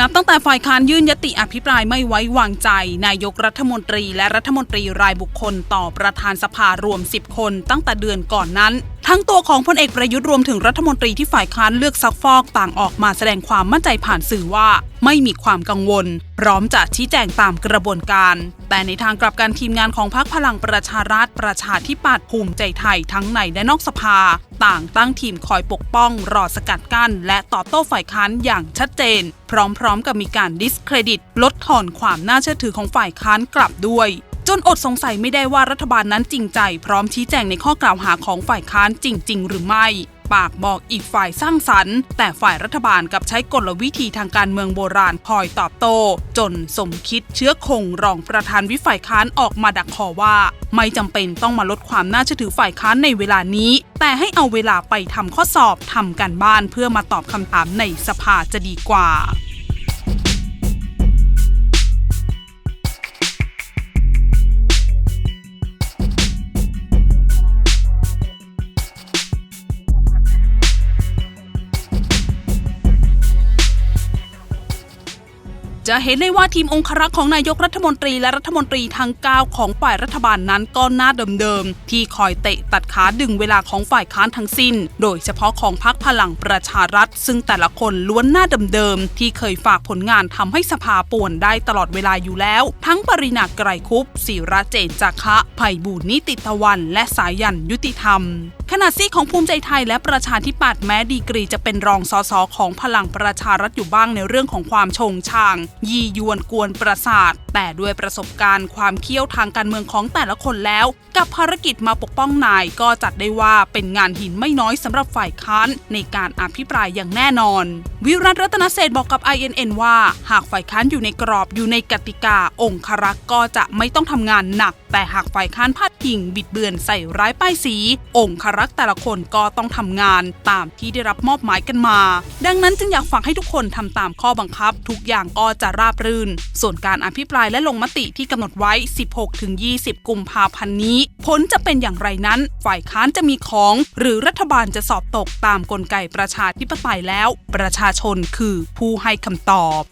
นับตั้งแต่ฝ่ายค้านยื่นยติอภิปรายไม่ไว้วางใจ นายกรัฐมนตรีและรัฐมนตรีรายบุคคลต่อประธานสภารวม 10 คนตั้งแต่เดือนก่อนนั้น ทั้งตัวของพลเอกประยุทธ์รวมถึงรัฐมนตรีที่ฝ่ายค้านเลือกซักฟอกต่างออกมาแสดงความมั่นใจผ่านสื่อว่า ไม่มีความกังวล พร้อมจะชี้แจงตามกระบวนการ แต่ในทางกลับกันทีมงานของพรรคพลังประชารัฐประชาธิปัตย์ภูมิใจไทยทั้งในและนอกสภา ต่างตั้งทีมคอยปกป้อง รอสกัดกั้น และตอบโต้ฝ่ายค้านอย่างชัดเจน พร้อมๆกับมีการดิสเครดิต ลดทอนความน่าเชื่อถือของฝ่ายค้านกลับด้วย จนอดสงสัยไม่ได้ว่ารัฐบาลนั้นจริงใจ พร้อมชี้แจงในข้อกล่าวหาของฝ่ายค้านจริง ๆ หรือไม่ ปากบอกอีกฝ่ายสร้างสรรค์ แต่ฝ่ายรัฐบาลกับใช้กลวิธีทางการเมืองโบราณคอยตอบโต้ จนสมคิดเชื้อคงรองประธานวิฝ่ายค้านออกมาดักคอว่า ไม่จำเป็นต้องมาลดความน่าเชื่อถือฝ่ายค้านในเวลานี้ แต่ให้เอาเวลาไปทำข้อสอบทำการบ้านเพื่อมาตอบคำถามในสภาจะดีกว่า จะเห็นได้ว่าทีมองครักษ์ของนายกรัฐมนตรีและรัฐมนตรีทั้ง9ของฝ่ายรัฐบาลนั้นก็หน้าเดิมๆ ที่คอยเตะตัดขาดึงเวลาของฝ่ายค้านทั้งสิ้น โดยเฉพาะของพรรคพลังประชารัฐ ซึ่งแต่ละคนล้วนหน้าเดิมๆ ที่เคยฝากผลงานทำให้สภาป่วนได้ตลอดเวลาอยู่แล้ว ทั้งปรินาไกรคุปศิระเจนจักะไผ่บูนิติตะวัน และสายันยุติธรรม ณะซีกของภูมิใจไทยและประชาธิปัตย์แม้ดีกรีจะเป็นรองสสของพลังประชารัฐอยู่บ้างในเรื่องของความชงชาง ยียวนกวนประสาท แต่ด้วยประสบการณ์ความเคี่ยวทางการเมืองของแต่ละคนแล้ว กับภารกิจมาปกป้องนายก็จัดได้ว่าเป็นงานหินไม่น้อยสำหรับฝ่ายค้านในการอภิปรายอย่างแน่นอน วิรัตรัตนเศษบอกกับ INN ว่า หากฝ่ายค้านอยู่ในกรอบอยู่ในกติกา องครักษ์ก็จะไม่ต้องทำงานหนัก แต่หากฝ่ายค้านพาดพิงบิดเบือนใส่ร้ายป้ายสี องครักษ์แต่ละคนก็ต้องทำงานตามที่ได้รับมอบหมายกันมา ดังนั้นจึงอยากฝากให้ทุกคนทำตามข้อบังคับ ทุกอย่างก็จะราบรื่น ส่วนการอภิปรายและลงมติที่กำหนดไว้ 16-20 กุมภาพันธ์นี้ ผลจะเป็นอย่างไรนั้น ฝ่ายค้านจะมีของ หรือรัฐบาลจะสอบตกตามกลไกประชาธิปไตยแล้ว ประชาชนคือผู้ให้คำตอบ